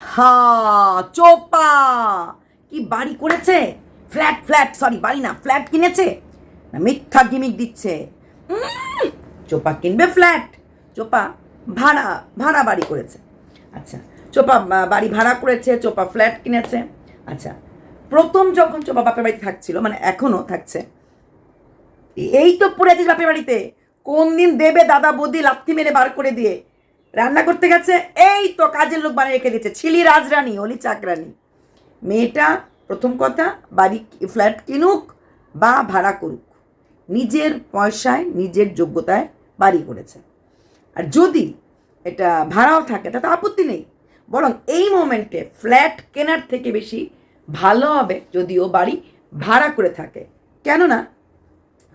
হা, চোপা। কি বাড়ি করেছে? ফ্ল্যাট ফ্ল্যাট সরি বাড়ি না, ফ্ল্যাট কিনেছে? না, মিথ্যা গিমিক দিচ্ছে। চোপা কিনবে ফ্ল্যাট? চোপা ভাড়া ভাড়া বাড়ি করেছে। আচ্ছা চোপা বাড়ি ভাড়া করেছে, চোপা ফ্ল্যাট কিনেছে। আচ্ছা প্রথম যখন চোপা বাপের বাড়িতে থাকছিল মানে এখনও থাকছে, এই তো পড়ে আছিস বাপের বাড়িতে। কোন দিন দেবে দাদা বৌদি লাথি মেরে বার করে দিয়ে? রান্না করতে গেছে, এই তো কাজের লোক বানিয়ে রেখে দিচ্ছে ছিলি রাজরানী, অলি চাকরানী। মেয়েটা প্রথম কথা বাড়ি ফ্ল্যাট কিনুক বা ভাড়া করুক। নিজের পয়সায়, নিজের যোগ্যতায় বাড়ি করেছে। আর যদি এটা ভাড়াও থাকে, তাতে আপত্তি নেই। বরং এই মোমেন্টে ফ্ল্যাট কেনার থেকে বেশি ভালো হবে যদিও বাড়ি ভাড়া করে থাকে। কেননা,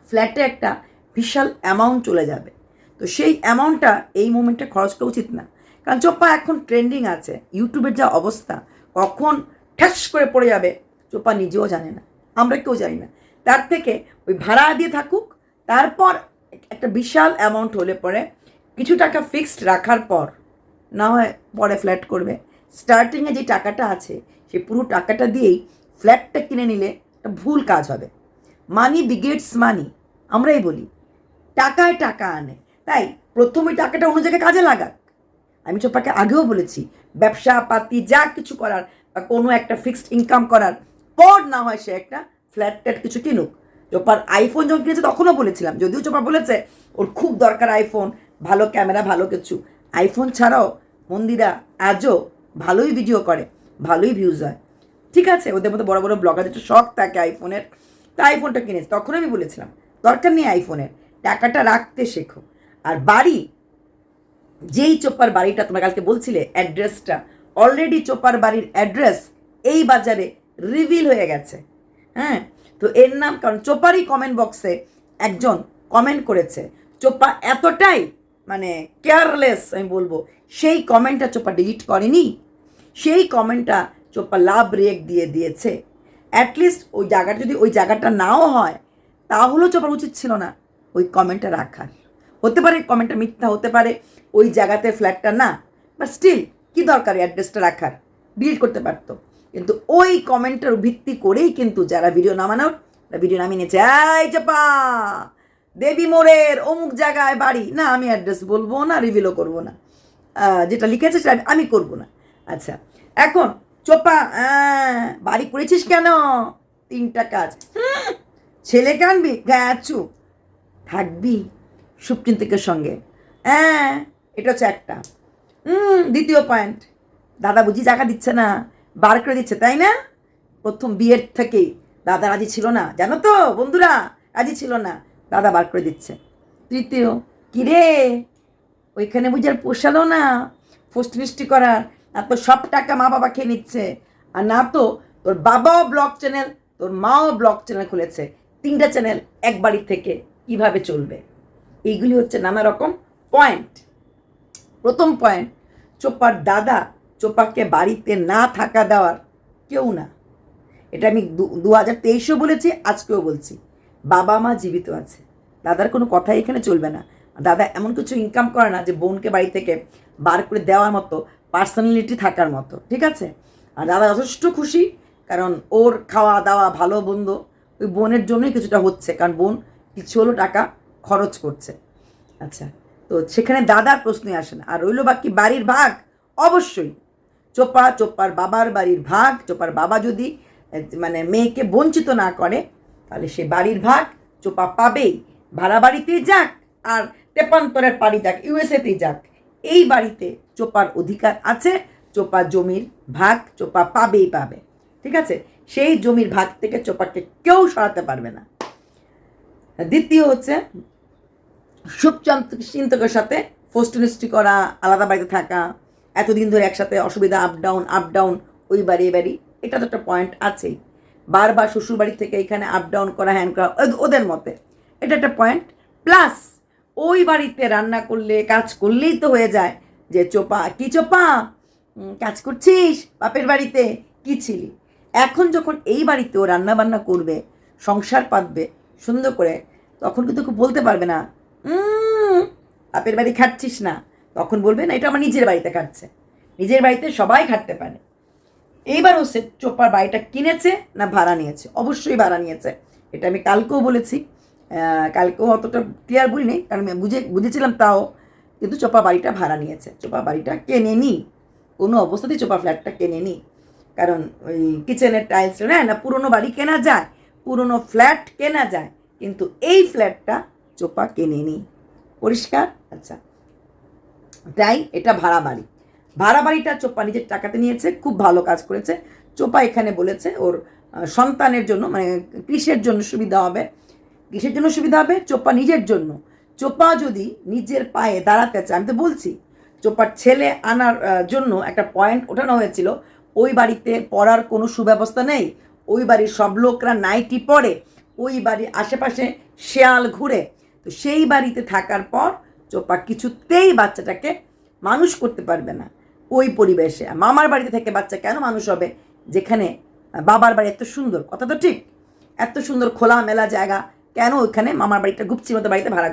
ফ্ল্যাটে একটা বিশাল অ্যামাউন্ট চলে যাবে। তো সেই অ্যামাউন্টটা এই মুমেন্টে খরচ করা উচিত না। কারণ চোপা এখন ট্রেন্ডিং আছে ইউটিউবের যা অবস্থা, কখন ঠ্যাস করে পড়ে যাবে, চোপা নিজেও জানে না, আমরা কেউ জানি না। তার থেকে ওই ভাড়া দিয়ে থাকুক, তারপর একটা বিশাল অ্যামাউন্ট হলে পরে কিছু টাকা ফিক্সড রাখার পর, না হয় পরে ফ্ল্যাট করবে স্টার্টিংয়ে যে টাকাটা আছে, সেই পুরো টাকাটা দিয়েই ফ্ল্যাটটা কিনে নিলে একটা ভুল কাজ হবে। মানি বিগেটস মানি আমরাই বলি। টাকায় টাকা আনে। তাই প্রথমে টাকাটা অন্য জায়গায় কাজে লাগাক। আমি চোপাকে আগেও বলেছি, ব্যবসা, পাতি, যা কিছু করার বা কোনো একটা ফিক্সড ইনকাম করার পর না হয় সে একটা ফ্ল্যাট ট্যাট কিছু কিনুক। চোপার আইফোন যখন কিনেছে তখনও বলেছিলাম, যদিও চোপা বলেছে, ওর খুব দরকার আইফোন ভালো ক্যামেরা ভালো কিছু। আইফোন ছাড়াও মন্দিরা আজও ভালোই ভিডিও করে, ভালোই ভিউজ হয়। ঠিক আছে, ওদের মতো বড় বড় ব্লগার একটু শখ থাকে আইফোনের তা আইফোনটা কিনেছে, তখন আমি বলেছিলাম, দরকার নেই আইফোনের টাকাটা রাখতে শেখো। আর বাড়ি, যেই চোপার বাড়িটা তোমরা কালকে বলছিলে অ্যাড্রেসটা অলরেডি চোপার বাড়ির অ্যাড্রেস এই বাজারে রিভিল হয়ে গেছে। হ্যাঁ তো এর নাম, কারণ চোপারই কমেন্ট বক্সে একজন কমেন্ট করেছে। চোপা এতটাই মানে কেয়ারলেস আমি বলব, সেই কমেন্টটা চোপা ডিলিট করেনি। সেই কমেন্টটা চোপা লাভ রেক দিয়ে দিয়েছে। অ্যাটলিস্ট ওই জায়গাটা, যদি ওই জায়গাটা নাও হয়, তাহলেও চোপার উচিত ছিল না ওই কমেন্টটা রাখার। হতে পারে, কমেন্টটা মিথ্যা হতে পারে, ওই জায়গাতে ফ্ল্যাটটা না বাট স্টিল কি দরকার অ্যাড্রেসটা রাখার? ডিলিট করতে পারতো। কিন্তু ওই কমেন্টের ভিত্তি করেই কিন্তু যারা ভিডিও নামানোর ভিডিও নামিয়ে নিয়েছে। এই চাপা! দেবী মোড়ের অমুক জায়গায় বাড়ি। না, আমি অ্যাড্রেস বলব না রিভিলও করব না। যেটা লিখেছে সেটা আমি করব না। আচ্ছা এখন চোপা বাড়ি করেছিস কেন? তিনটা কাজ। ছেলে কানবি? গাছু থাকবি? সুপ্রিন্তিকের সঙ্গে। হ্যাঁ এটা হচ্ছে একটা। হুম, দ্বিতীয় পয়েন্ট দাদা বুঝি জায়গা দিচ্ছে না, বার করে দিচ্ছে, তাই না? প্রথম বিয়ের থেকেই দাদা রাজি ছিল না, জানো তো, বন্ধুরা, রাজি ছিল না, দাদা বার করে দিচ্ছে। তৃতীয়, কিরে? ওইখানে বুঝি আর পোষালো না ফষ্টি মিষ্টি করার, না তো সব টাকা মা বাবা খেয়ে নিচ্ছে, আর না তো তোর বাবাও ব্লগ চ্যানেল তোর মাও ব্লগ চ্যানেল খুলেছে, তিনটা চ্যানেল এক বাড়ির থেকে, কীভাবে চলবে? এইগুলি হচ্ছে নানা রকম পয়েন্ট প্রথম পয়েন্ট চোপার দাদা চোপাকে বাড়িতে না থাকা দেওয়ার কেউ না। এটা আমি দু হাজার তেইশেও বলেছি, আজকেও বলছি। বাবা মা জীবিত আছে। দাদার কোনো কথাই এখানে চলবে না। দাদা এমন কিছু ইনকাম করে না যে বোনকে বাড়ি থেকে বার করে দেওয়ার মতো পার্সোনালিটি থাকার মতো, ঠিক আছে? আর দাদা যথেষ্ট খুশি, কারণ ওর খাওয়া দাওয়া ভালো, বন্ধ। ওই বোনের জন্যই কিছুটা হচ্ছে, কারণ বোন, কিছু হলো টাকা খরচ করছে। আচ্ছা তো সেখানে দাদার প্রশ্নই আসে না। আর রইল বাকি বাড়ির ভাগ? অবশ্যই। চোপা চোপার বাবার বাড়ির ভাগ, চোপার বাবা যদি মানে মেয়েকে বঞ্চিত না করে, তাহলে সে বাড়ির ভাগ চোপা পাবেই। ভাড়া বাড়িতেই যাক আর তেপান্তরের বাড়ি যাক, ইউএসএতেই যাক। এই বাড়িতে চোপার অধিকার আছে, চোপা জমির ভাগ চোপা পাবেই পাবে। ঠিক আছে? সেই জমির ভাগ থেকে চোপাকে কেউ সরাতে পারবে না। দ্বিতীয় হচ্ছে শুভচিন্তকের সাথে ফোস্টনিস্টি করা আলাদা বাড়িতে থাকা এতদিন ধরে একসাথে অসুবিধা আপ ডাউন আপ ডাউন ওই বাড়ি এই বাড়ি এটা তো একটা পয়েন্ট আছেই। বারবার শ্বশুর বাড়ি থেকে এখানে আপ ডাউন করা হ্যান করা ওদ- ওদের মতে। এটা একটা পয়েন্ট প্লাস ওই বাড়িতে রান্না করলে কাজ করলেই তো হয়ে যায় যে চোপা কি চোপা? কাজ করছিস? বাপের বাড়িতে? কি ছিলি? এখন যখন এই বাড়িতে ও রান্না বান্না করবে সংসার পাতবে সুন্দর করে তখন কিন্তু বলতে পারবে না "উম, বাপের বাড়ি খাচ্ছিস না। তখন বলবে, না, এটা আমার নিজের বাড়িতে খাচ্ছে। নিজের বাড়িতে সবাই খাটতে পারে। এইবার হচ্ছে চোপার বাড়িটা কিনেছে না ভাড়া নিয়েছে? অবশ্যই ভাড়া নিয়েছে। এটা আমি কালকেও বলেছি। কালকেও অতটা ক্লিয়ার বলিনি, কারণ আমি বুঝে, বুঝেছিলাম তাও। কিন্তু চোপা বাড়িটা ভাড়া নিয়েছে। চোপা বাড়িটা কেনেনি কোনো অবস্থাতেই চোপা ফ্ল্যাটটা কেনেনি কারণ ওই কিচেনের টাইলস না না, পুরনো বাড়ি কেনা যায়, পুরনো ফ্ল্যাট কেনা যায়, কিন্তু এই ফ্ল্যাটটা চোপা কেনেনি পরিষ্কার? আচ্ছা। তাই এটা ভাড়া বাড়ি ভাড়া বাড়িটা চোপা নিজের টাকাতে নিয়েছে, খুব ভালো কাজ করেছে। চোপা এখানে বলেছে ওর সন্তানের জন্য মানে কৃষের জন্য সুবিধা হবে। কিসের জন্য সুবিধা হবে, চোপা নিজের জন্য। চোপা যদি নিজের পায়ে দাঁড়াতে চায়, আমি তো বলছি, চোপার ছেলে আনার জন্য একটা পয়েন্ট ওঠানো হয়েছিল, ওই বাড়িতে পড়ার কোনো সুব্যবস্থা নেই, ওই বাড়ির সব লোকরা নাইটি পড়ে ওই বাড়ির আশেপাশে শেয়াল ঘুরে তো সেই বাড়িতে থাকার পর চোপা কিছুতেই বাচ্চাটাকে মানুষ করতে পারবে না। ওই পরিবেশে। মামার বাড়িতে থেকে বাচ্চা কেন মানুষ হবে? যেখানে বাবার বাড়ি এত সুন্দর। কথা তো ঠিক। এত সুন্দর খোলা মেলা জায়গা। কেন ওইখানে মামার বাড়িটা গুপচির মতো বাড়িতে ভাড়া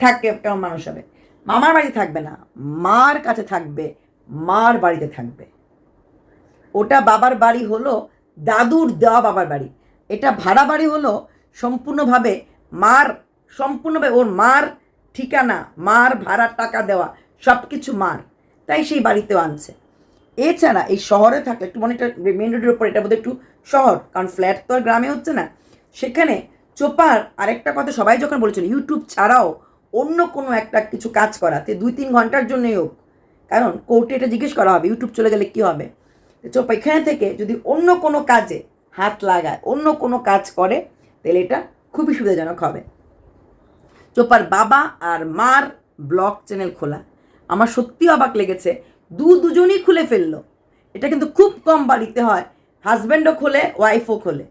থাকে কেমন মানুষ হবে? মামার বাড়িতে থাকবে না। মার কাছে থাকবে। মার বাড়িতে থাকবে। ওটা বাবার বাড়ি হলো দাদুর দেওয়া বাবার বাড়ি। এটা ভাড়া বাড়ি হলো সম্পূর্ণভাবে মার সম্পূর্ণভাবে ওর মার ঠিকানা, মার ভাড়ার টাকা দেওয়া সব কিছু মার। তাই সেই বাড়িতেও আনছে। এছাড়া এই শহরে থাকলে, একটু মনে মেন রোডের উপর, এটা বোধহয় একটু শহর, কারণ ফ্ল্যাট তো আর গ্রামে হচ্ছে না। সেখানে চোপার আরেকটা কথা সবাই যখন বলেছিল ইউটিউব ছাড়াও অন্য কোনো একটা কিছু কাজ করাতে দুই তিন ঘণ্টার জন্যই হোক। কারণ কোর্টে এটা জিজ্ঞেস করা হবে ইউটিউব চলে গেলে কী হবে? তো চোপা এখানে থেকে যদি অন্য কোনো কাজে হাত লাগায়, অন্য কোনো কাজ করে, তাহলে এটা খুবই সুবিধাজনক হবে। চোপার বাবা আর মার ব্লগ চ্যানেল খোলা। আমার সত্যি অবাক লেগেছে, দু দুজনই খুলে ফেলল। এটা কিন্তু খুব কম বাড়িতে হয়, হাজব্যান্ডও খোলে ওয়াইফও খোলে।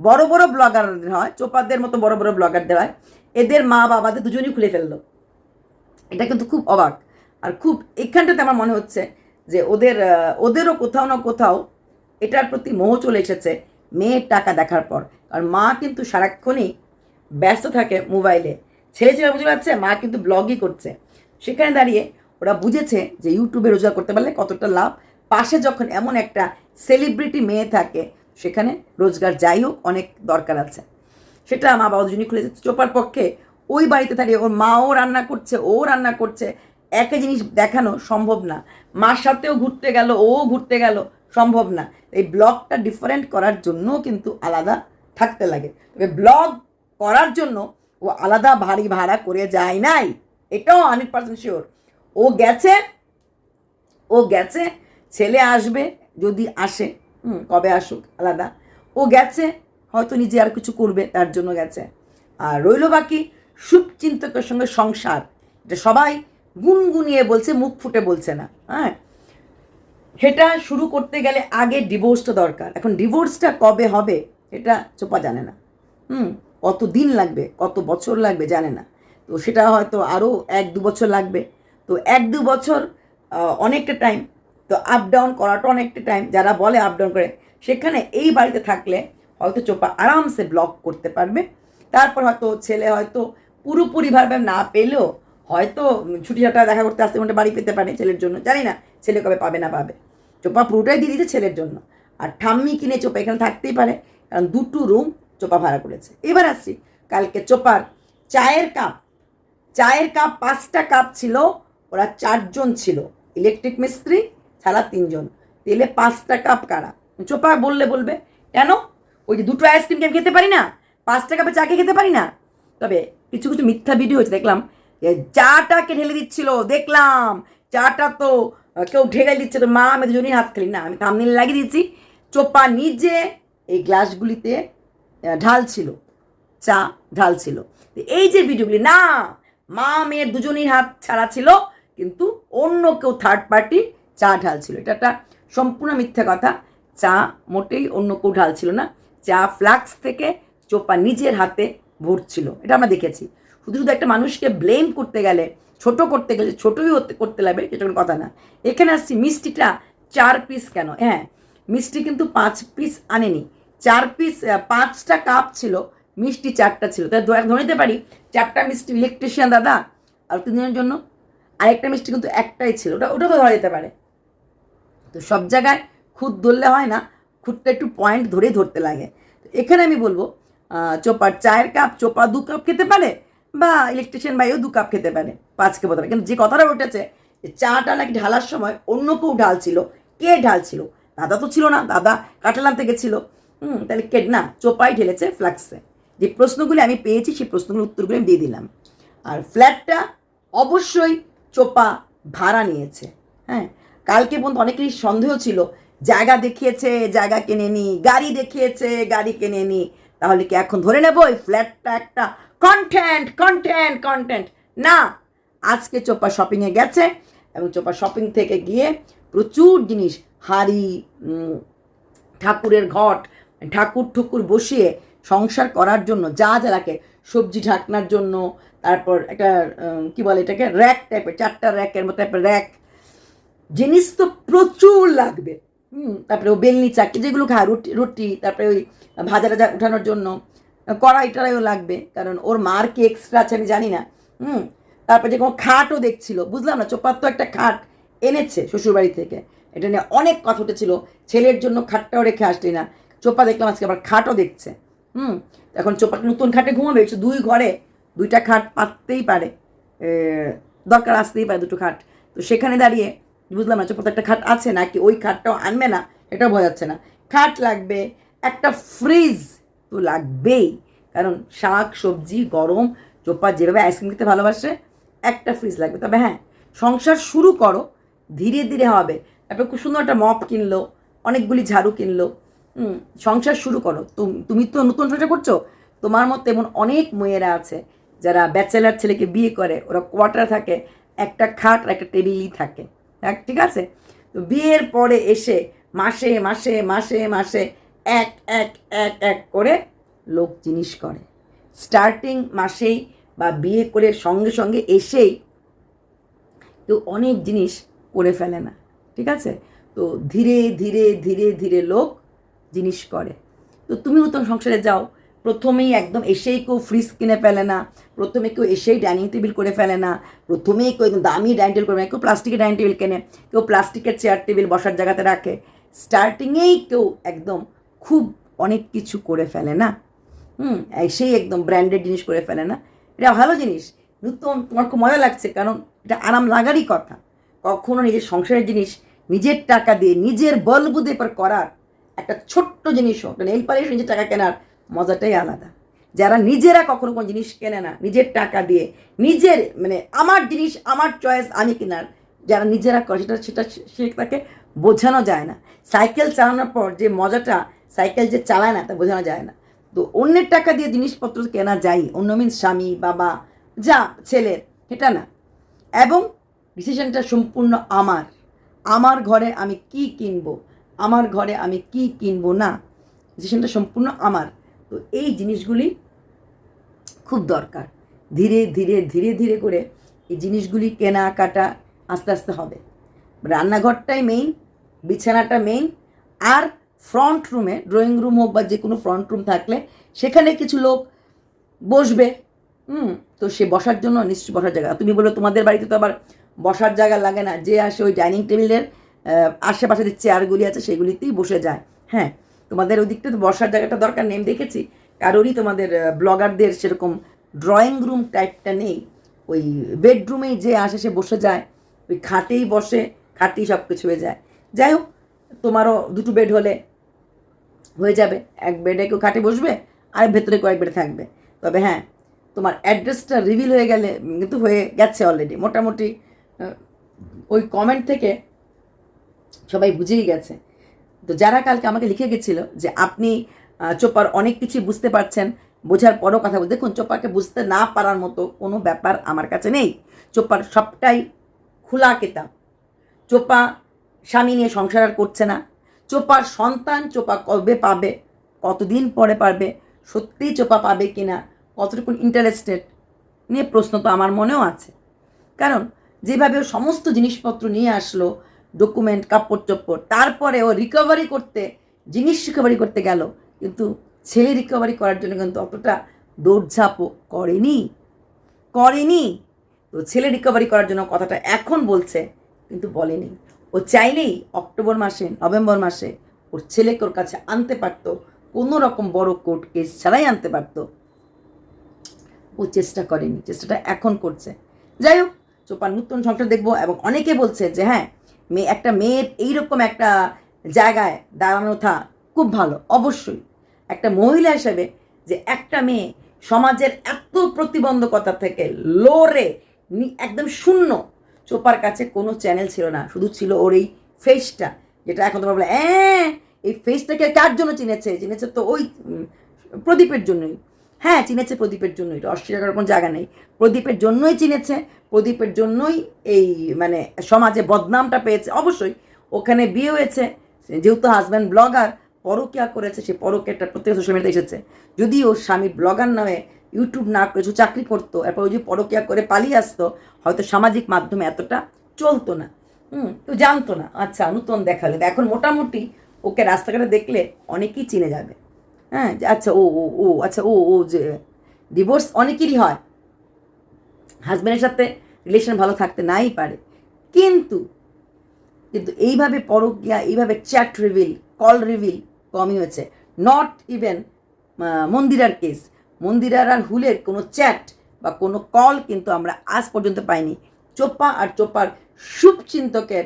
বড় বড় ব্লগার হয়, চোপাদের মতো বড় বড় ব্লগারদের হয়, এদের মা বাবাদের দুজনই খুলে ফেলল। এটা কিন্তু খুব অবাক। আর খুব এখানটাতে আমার মনে হচ্ছে যে ওদের ওদেরও কোথাও না কোথাও এটার প্রতি মোহ চলে এসেছে মেয়ের টাকা দেখার পর। কারণ মা কিন্তু সারাক্ষণই ব্যস্ত থাকে মোবাইলে। ছেলে ছেলে বুঝতে পারছে মা কিন্তু ব্লগই করছে। সেখানে দাঁড়িয়ে ওরা বুঝেছে যে ইউটিউবে রোজগার করতে পারলে কতটা লাভ। পাশে যখন এমন একটা সেলিব্রিটি মেয়ে থাকে, সেখানে রোজগার যাই হোক, অনেক দরকার আছে। সেটা মা বাবা দুজনই খুলেছে। চোপার পক্ষে ওই বাড়িতে দাঁড়িয়ে ওর মাও রান্না করছে, ও রান্না করছে, একই জিনিস দেখানো সম্ভব না। মার সাথেও ঘুরতে গেল, ও ঘুরতে গেল, সম্ভব না। এই ব্লগটা ডিফারেন্ট করার জন্য কিন্তু আলাদা থাকতে লাগে। তবে ব্লগ করার জন্য ও আলাদা ভারী ভাড়া করে যায় নাই। এটাও হান্ড্রেড পার্সেন্ট শিওর ও গেছে ও গেছে, ছেলে আসবে, যদি আসে, হুম, কবে আসুক, আলাদা। ও গেছে, হয়তো নিজে আর কিছু করবে, তার জন্য গেছে। আর রইল বাকি শুভচিন্তকের সঙ্গে সংসার। এটা সবাই গুনগুনিয়ে বলছে, মুখ ফুটে বলছে না হ্যাঁ। সেটা শুরু করতে গেলে আগে ডিভোর্সটা দরকার। এখন ডিভোর্সটা কবে হবে, এটা চোপা জানে না। হুম। কত দিন লাগবে, কত বছর লাগবে জানে না। তো সেটা হয়তো আরও এক দু বছর লাগবে। তো এক দু বছর অনেকটা টাইম তো আপ ডাউন করাটা অনেকটা টাইম যারা বলে আপ ডাউন করে, সেখানে এই বাড়িতে থাকলে হয়তো চোপা আরামসে ব্লক করতে পারবে। তারপর হয়তো ছেলে হয়তো পুরোপুরিভাবে না পেলেও হয়তো ছুটি ছাটা দেখা করতে আসতে ঘণ্টা বাড়ি পেতে পারে ছেলের জন্য। জানি না ছেলে কবে পাবে না পাবে। চোপা পুরোটাই দিয়ে দিয়েছে ছেলের জন্য। আর ঠাম্মি কিনে চোপা এখানে থাকতেই পারে। কারণ দুটো রুম চোপা ভাড়া করেছে। এবার আসছি কালকে চোপার চায়ের কাপ। চায়ের কাপ পাঁচটা কাপ ছিল, ওরা চারজন ছিল ইলেকট্রিক মিস্ত্রি, ছাড়া তিনজন। তেলে পাঁচটা কাপ কারা? চোপা বললে বলবে, কেন? ওই যে দুটো আইসক্রিম আমি খেতে পারি না? পাঁচটা কাপে চা খেতে পারি না? তবে কিছু কিছু মিথ্যা ভিডিও হয়েছে, দেখলাম। চাটাকে ঢেলে দিচ্ছিল, দেখলাম। চাটা তো কেউ ঢেলে দিচ্ছে, তো মা আমি দুজনেই হাত খেলি। না, আমি থামনিল লাগিয়ে দিচ্ছি চোপা নিজে এই গ্লাসগুলিতে ঢালছিল চা ঢালছিল তো এই যে ভিডিওগুলি, না, মা মেয়ের দুজনেই হাত ছাড়া ছিল, কিন্তু অন্য কেউ থার্ড পার্টি চা ঢালছিল এটা একটা সম্পূর্ণ মিথ্যা কথা। চা মোটেই অন্য কেউ ঢালছিল না। চা ফ্লাক্স থেকে চোপা নিজের হাতে ভরছিল। এটা আমরা দেখেছি। শুধু শুধু একটা মানুষকে ব্লেম করতে গেলে, ছোট করতে গেলে, ছোটই করতে লাগবে এটা কোনো কথা না। এখানে আসছি, মিষ্টিটা চার পিস কেন? হ্যাঁ মিষ্টি কিন্তু পাঁচ পিস আনেনি। চার পিস পাঁচটা কাপ ছিল, মিষ্টি চারটা ছিল। তাই ধরে নিতে পারি, চারটা মিষ্টি ইলেকট্রিশিয়ান দাদা আর তিনজনের জন্য আরেকটা মিষ্টি কিন্তু একটাই ছিল। ওটা ওটা তো ধরা যেতে পারে। তো সব জায়গায় খুদ ধরলে হয় না, খুদটা একটু পয়েন্ট ধরেই ধরতে লাগে। তো এখানে আমি বলব চোপার চায়ের কাপ চোপা দু কাপ খেতে পারে বা ইলেকট্রিশিয়ান ভাইও দু কাপ খেতে পারে, পাঁচ কাপ পারে কিন্তু যে কথাটা উঠেছে যে চাটা নাকি ঢালার সময় অন্য কেউ ঢালছিল, কে ঢালছিল? দাদা তো ছিল না, দাদা কাটালাম থেকে ছিল হুম, তাহলে কে না চোপাই ঢেলেছে, ফ্লাক্সে। যে প্রশ্নগুলি আমি পেয়েছি, সেই প্রশ্নগুলোর উত্তরগুলো আমি দিয়ে দিলাম। আর ফ্ল্যাটটা অবশ্যই চোপা ভাড়া নিয়েছে। হ্যাঁ কালকে পর্যন্ত অনেকেরই সন্দেহ ছিল, জায়গা দেখিয়েছে, জায়গা কিনে নি, গাড়ি দেখিয়েছে, গাড়ি কিনে নি, তাহলে কি এখন ধরে নেব ওই ফ্ল্যাটটা একটা কন্টেন্ট কন্টেন্ট কন্টেন্ট না, আজকে চোপা শপিংয়ে গেছে এবং চোপা শপিং থেকে গিয়ে প্রচুর জিনিস, হাড়ি ঠাকুরের ঘট ঠাকুর ঠুকুর বসিয়ে সংসার করার জন্য, যা যা রাখে সবজি ঢাকনার জন্য, তারপর একটা কি বলে এটাকে, র্যাক টাইপের চারটা র্যাকের মতো টাইপের র্যাক। জিনিস তো প্রচুর লাগবে। হুম, তারপরে ও বেলনি চাকি, যেগুলো খায়, রুটি রুটি, তারপরে ওই ভাজা টাজা উঠানোর জন্য। কড়াই টড়াইও লাগবে, কারণ ওর মার কি এক্সট্রা আছে আমি জানি না। হুম, তারপরে যে কোনো খাটও দেখছিল, বুঝলাম না, চোপার তো একটা খাট এনেছে শ্বশুরবাড়ি থেকে। এটা নিয়ে অনেক কথা উঠেছিল, ছেলের জন্য খাটটাও রেখে আসলি না। চোপা দেখলাম আজকে, আবার খাটও দেখছে। হুম, এখন চোপা নতুন খাটে ঘুমাবে একটু দুই ঘরে দুইটা খাট পাততেই পারে। দরকার আসতেই পারে দুটো খাট। তো সেখানে দাঁড়িয়ে বুঝলাম না, চোপাতে একটা খাট আছে নাকি ওই খাটটাও আনবে না, এটাও বোঝা যাচ্ছে না। খাট লাগবে, একটা ফ্রিজ তো লাগবেই। কারণ শাক, সবজি, গরম, চোপা যেভাবে আইসক্রিম খেতে ভালোবাসে, একটা ফ্রিজ লাগবে। তবে হ্যাঁ সংসার শুরু করো, ধীরে ধীরে হবে। তারপরে খুব সুন্দর একটা মপ কিনলো, অনেকগুলি ঝাড়ু কিনলো সংসার শুরু করো। তুমি তো নতুন সংসার করছ? তোমার মতো এমন অনেক মেয়েরা আছে যারা ব্যাচেলার ছেলেকে বিয়ে করে ওরা কোয়ার্টার থাকে একটা খাট আর একটা টেবিলই থাকে। দেখ, ঠিক আছে? তো বিয়ের পরে এসে মাসে মাসে মাসে মাসে এক এক এক এক করে লোক জিনিস করে। স্টার্টিং মাসেই বা বিয়ে করে সঙ্গে সঙ্গে এসেই কেউ অনেক জিনিস করে ফেলে না। ঠিক আছে? তো ধীরে ধীরে ধীরে ধীরে লোক জিনিস করে। তো তুমি নতুন সংসারে যাও। প্রথমেই একদম এসেই কেউ ফ্রিজ কিনে ফেলে না। প্রথমে কেউ এসেই ডাইনিং টেবিল করে ফেলে না। প্রথমেই কেউ একদম দামি ডাইনিং টেবিল করে না। কেউ প্লাস্টিকের ডাইনিং টেবিল কেনে, কেউ প্লাস্টিকের চেয়ার টেবিল বসার জায়গাতে রাখে। স্টার্টিংয়েই কেউ একদম খুব অনেক কিছু করে ফেলে না। হুম, এসেই একদম ব্র্যান্ডেড জিনিস করে ফেলে না। এটা ভালো জিনিস। নতুন, তোমার খুব মজা লাগছে কারণ এটা আরাম লাগারই কথা। কখনো নিজের সংসারের জিনিস নিজের টাকা দিয়ে, নিজের বল বুদ্ধি পর করার একটা ছোট্ট জিনিস হোক নেল পালিশ নিজের টাকা কেনার মজাটাই আলাদা। যারা নিজেরা কখনো কোনো জিনিস কেনে না, নিজের টাকা দিয়ে, নিজের মানে আমার জিনিস, আমার চয়েস আমি কেনার, যারা নিজেরা করে, সেটা সেটা সেটাকে বোঝানো যায় না। সাইকেল চালানোর পর যে মজাটা, সাইকেল যে চালায় না, তা বোঝানো যায় না। তো অন্যের টাকা দিয়ে জিনিসপত্র কেনা যায়, অন্য মিন্স স্বামী, বাবা, যা, ছেলের, সেটা না। এবং ডিসিশনটা সম্পূর্ণ আমার। আমার ঘরে আমি কি কিনবো? আমার ঘরে আমি কি কিনবো না? ডিসিশনটা সম্পূর্ণ আমার। তো এই জিনিসগুলি খুব দরকার। ধীরে ধীরে ধীরে ধীরে করে এই জিনিসগুলি কেনাকাটা আস্তে আস্তে হবে। রান্নাঘরটাই মেইন বিছানাটা মেইন আর ফ্রন্ট রুমে ড্রয়িং রুম হোক বা যে কোনো ফ্রন্ট রুম থাকলে, সেখানে কিছু লোক বসবে। হুম, তো সে বসার জন্য নিশ্চয়ই বসার জায়গা। তুমি বলো তোমাদের বাড়িতে তো আবার বসার জায়গা লাগে না। যে আসে ওই ডাইনিং টেবিলের আশেপাশে যে চেয়ারগুলি আছে সেগুলিতেই বসে যায়। হ্যাঁ তোমাদের ওই দিকটা তো বসার জায়গাটা দরকার নেই দেখেছি। কারোরই তোমাদের ব্লগারদের সেরকম ড্রয়িং রুম টাইপটা নেই। ওই বেডরুমেই যে আসে, সে বসে যায়। ওই খাটেই বসে, খাটেই সব কিছু হয়ে যায়। যাই হোক, তোমারও দুটো বেড হলে হয়ে যাবে। এক বেডে কেউ খাটে বসবে, আর ভেতরে কয়েক বেডে থাকবে। তবে হ্যাঁ তোমার অ্যাড্রেসটা রিভিল হয়ে গেলে, কিন্তু হয়ে গেছে অলরেডি মোটামুটি ওই কমেন্ট থেকে সবাই বুঝেই গেছে। তো যারা কালকে আমাকে লিখে গেছিল যে আপনি চোপার অনেক কিছু বুঝতে পারছেন, বোঝার পরও কথা বল, দেখুন, চোপাকে বুঝতে না পারার মতো কোনো ব্যাপার আমার কাছে নেই। চোপার সবটাই খোলা কেতাব। চোপা স্বামী নিয়ে সংসার আর করছে না। চোপার সন্তান চোপা কবে পাবে, কতদিন পরে পারবে সত্যিই চোপা পাবে কিনা কতটুকু ইন্টারেস্টেড নিয়ে প্রশ্ন তো আমার মনেও আছে। কারণ যেভাবে সমস্ত জিনিসপত্র নিয়ে আসলো ডকুমেন্ট কাপড় চোপড়। তারপরে ও রিকভারি করতে, জিনিস রিকভারি করতে গেল। কিন্তু ছেলে রিকভারি করার জন্য কিন্তু অতটা দৌড়ঝাঁপও করেনি। করেনি। তো ছেলে রিকভারি করার জন্য কথাটা এখন বলছে, কিন্তু বলেনি। ও চাইলেই অক্টোবর মাসে, নভেম্বর মাসে ওর ছেলেকে ওর কাছে আনতে পারতো, কোনো রকম বড় কোর্ট কেস ছাড়াই আনতে পারতো। ও চেষ্টা করেনি, চেষ্টাটা এখন করছে। যাই হোক, চোপার নতুন সংসার দেখব এবং অনেকে বলছে যে হ্যাঁ মেয়ে, একটা মেয়ের এইরকম একটা জায়গায় দাঁড়ানো থা খুব ভালো, অবশ্যই। একটা মহিলা হিসেবে যে একটা মেয়ে সমাজের এত প্রতিবন্ধকতা থেকে লোরে একদম শূন্য, চোপার কাছে কোনো চ্যানেল ছিল না, শুধু ছিল ওর এই ফেসটা যেটা এখন তোমরা বলে হ্যাঁ এই ফেসটাকে কার জন্য চিনেছে? চিনেছে তো ওই প্রদীপের জন্যই। হ্যাঁ চিনেছে প্রদীপের জন্যই অস্বীকার করার কোনো জায়গা নেই। প্রদীপের জন্যই চিনেছে, প্রদীপের জন্যই এই মানে সমাজে বদনামটা পেয়েছে। অবশ্যই, ওখানে বিয়ে হয়েছে যেহেতু হাজব্যান্ড ব্লগার পরকিয়া করেছে, সে পরকিয়াটা প্রত্যেক সোশ্যাল মিডিয়াতে এসেছে। যদি ওর স্বামী ব্লগার নয় ইউটিউব না শুধু চাকরি করতো, এরপর যদি পরকিয়া করে পালিয়ে আসতো, হয়তো সামাজিক মাধ্যমে এতটা চলতো না। হুম কেউ জানতো না। আচ্ছা নূতন দেখাল। এখন মোটামুটি ওকে রাস্তাঘাটে দেখলে অনেকেই চিনে যাবে। হ্যাঁ আচ্ছা ও ও ও আচ্ছা ও ও, যে ডিভোর্স অনেকেরই হয়। হাজব্যান্ডের সাথে রিলেশন ভালো থাকতে নাই পারে। কিন্তু কিন্তু এইভাবে পরকিয়া, এইভাবে চ্যাট রিভিল কল রিভিল কমই হয়েছে। নট ইভেন মন্দিরার কেস মন্দিরার আর হুলের কোনো চ্যাট বা কোনো কল কিন্তু আমরা আজ পর্যন্ত পাইনি। চোপা আর চোপার শুভচিন্তকের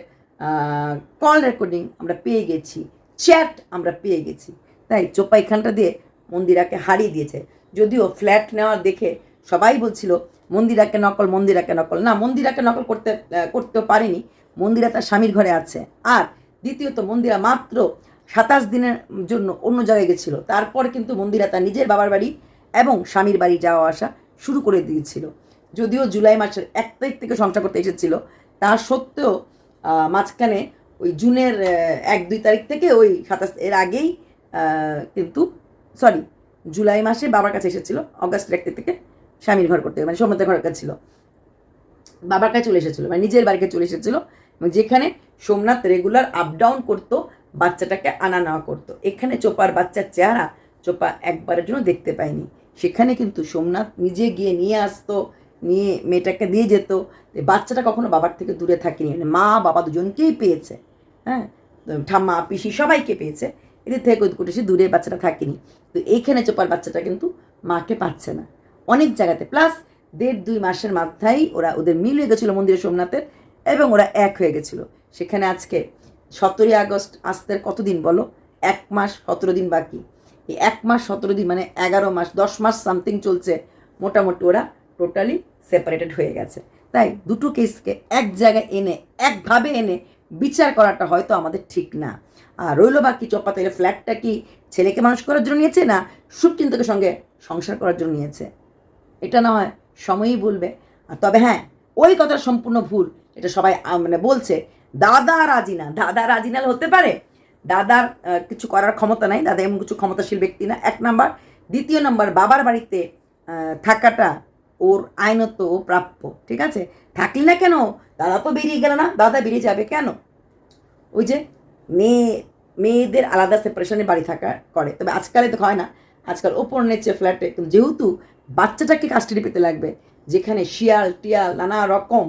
কল রেকর্ডিং আমরা পেয়ে গেছি। চ্যাট আমরা পেয়ে গেছি। তাই চোপা এখানটা দিয়ে মন্দিরাকে হারিয়ে দিয়েছে। যদিও ফ্ল্যাট নেওয়া দেখে সবাই বলছিল, মন্দিরাকে নকল মন্দিরাকে নকল। না, মন্দিরাকে নকল করতে করতে পারেনি। মন্দিরা তার স্বামীর ঘরে আছে। আর দ্বিতীয়ত, মন্দিরা মাত্র সাতাশ দিনের জন্য অন্য জায়গায় গেছিল। তারপর কিন্তু মন্দিরা তার নিজের বাবার বাড়ি এবং স্বামীর বাড়ি যাওয়া আসা শুরু করে দিয়েছিল। যদিও জুলাই মাসের এক তারিখ থেকে সংসার করতে এসেছিল, তা সত্ত্বেও মাঝখানে ওই জুনের এক দুই তারিখ থেকে ওই সাতাশ, এর আগেই কিন্তু সরি জুলাই মাসে বাবার কাছে এসেছিল অগাস্টের এক থেকে স্বামীর ঘর করতে মানে সোমনাথের ঘর কাছে ছিল। বাবার কাছে চলে এসেছিল মানে নিজের বাড়িতে চলে এসেছিল, এবং যেখানে সোমনাথ রেগুলার আপ ডাউন করতো, বাচ্চাটাকে আনা নেওয়া করতো। এখানে চোপার বাচ্চার চেহারা, চোপা একবারের জন্য দেখতে পায়নি। সেখানে কিন্তু সোমনাথ নিজে গিয়ে নিয়ে আসতো, নিয়ে মেয়েটাকে দিয়ে যেত। বাচ্চাটা কখনো বাবার থেকে দূরে থাকেনি। মানে মা, বাবা দুজনকেই পেয়েছে হ্যাঁ? ঠাম্মা, পিসি সবাইকে পেয়েছে। এদের থেকে কুটুসি দূরে বাচ্চাটা থাকেনি। তো এইখানে চোপার বাচ্চাটা কিন্তু মাকে পাচ্ছে না। অনেক জায়গাতে। প্লাস দেড় দুই মাসের মাথায় ওরা ওদের মিল হয়ে গেছিল মন্দিরে সোমনাথের এবং ওরা এক হয়ে গেছিল। সেখানে আজকে সতেরোই আগস্ট আসতে কতদিন বলো? এক মাস সতেরো দিন বাকি। এই এক মাস সতেরো দিন মানে এগারো মাস, দশ মাস সামথিং চলছে। মোটামুটি ওরা টোটালি সেপারেটেড হয়ে গেছে। তাই দুটো কেসকে এক জায়গায় এনে, একভাবে এনে বিচার করাটা হয়তো আমাদের ঠিক না। আর রইল বাকি চপ্পা তাইলে ফ্ল্যাটটা কি ছেলেকে মানুষ করার জন্য নিয়েছে না শুভচিন্তকের সঙ্গে সংসার করার জন্য নিয়েছে? এটা না হয় সময়ই বলবে। আর তবে হ্যাঁ ওই কথা সম্পূর্ণ ভুল, এটা সবাই মানে বলছে, দাদা রাজি না। দাদা রাজি না হতে পারে। দাদার কিছু করার ক্ষমতা নাই, দাদা এমন কিছু ক্ষমতাশীল ব্যক্তি না। এক নাম্বার। দ্বিতীয় নাম্বার, বাবার বাড়িতে থাকাটা ওর আইনত ও প্রাপ্য, ঠিক আছে? থাকলি না কেন? দাদা তো বেরিয়ে গেল না, দাদা বেরিয়ে যাবে কেন? ওই যে মেয়ে, মেয়েদের আলাদা সেপারেশনে বাড়ি থাকা করে। তবে আজকালে তো হয় না। আজকাল ওপর নেচে ফ্ল্যাটে যেহেতু বাচ্চাটাকে কাস্টাডি পেতে লাগবে, যেখানে শিয়াল, টিয়াল, নানা রকম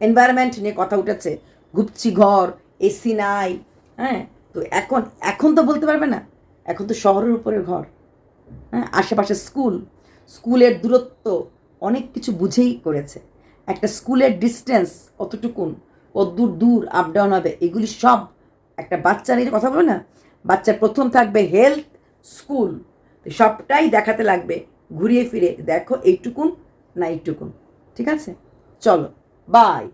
এনভায়রনমেন্ট নিয়ে কথা উঠেছে, গুপচি ঘর এসি নাই হ্যাঁ? তো এখন এখন তো বলতে পারবে না। এখন তো শহরের উপরের ঘর হ্যাঁ? আশেপাশে স্কুল স্কুলের দূরত্ব অনেক কিছু বুঝেই করেছে। একটা স্কুলের ডিস্টেন্স কতটুকুন? কতদূর, দূর আপ ডাউন হবে? এগুলি সব একটা বাচ্চা নিয়ে কথা বলবে না বাচ্চার প্রথম থাকবে হেলথ স্কুল সবটাই দেখাতে লাগবে, ঘুরিয়ে ফিরে দেখো এইটুকুন না এইটুকুন, ঠিক আছে? চলো বাই